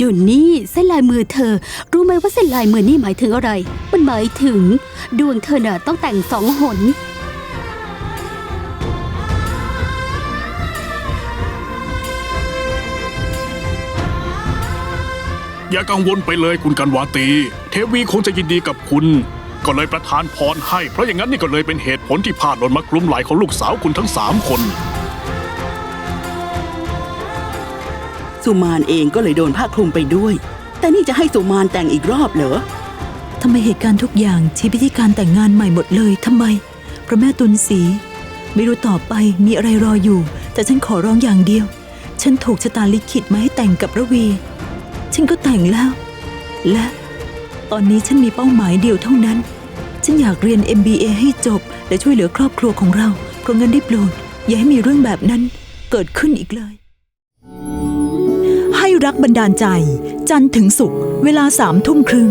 ดูนี่เส้นลายมือเธอ รู้ไหมว่าเส้นลายมือนี่หมายถึงอะไร มันหมายถึง ดวงเธอน่ะต้องแต่งสองหน อย่ากังวลไปเลยคุณกันวาตี เทวีคงจะยินดีกับคุณ ก็เลยประทานพรให้ เพราะอย่างนั้นนี่ก็เลยเป็นเหตุผลที่พาดหล่นมากลุ่มไหลของลูกสาวคุณทั้งสามคน สุมานเองก็เลยโดนผ้าคลุมไปด้วย แต่นี่จะให้สุมานแต่งอีกรอบเหรอทำไมเหตุการณ์ทุกอย่างชี้ไปที่การแต่งงานใหม่หมดเลยทำไม พระแม่ตุนสี ไม่รู้ต่อไปมีอะไรรออยู่ แต่ฉันขอร้องอย่างเดียว ฉันถูกชะตาลิขิตมาให้แต่งกับระวี ฉันก็แต่งแล้ว และ ตอนนี้ฉันมีเป้าหมายเดียวเท่านั้น ฉันอยากเรียน MBA ให้จบ และช่วยเหลือครอบครัวของเรา เพราะงั้นได้โปรดอย่าให้มีเรื่องแบบนั้นเกิดขึ้นอีกเลย รักบันดาลใจ จันทร์ถึงศุกร์เวลาสามทุ่มครึ่ง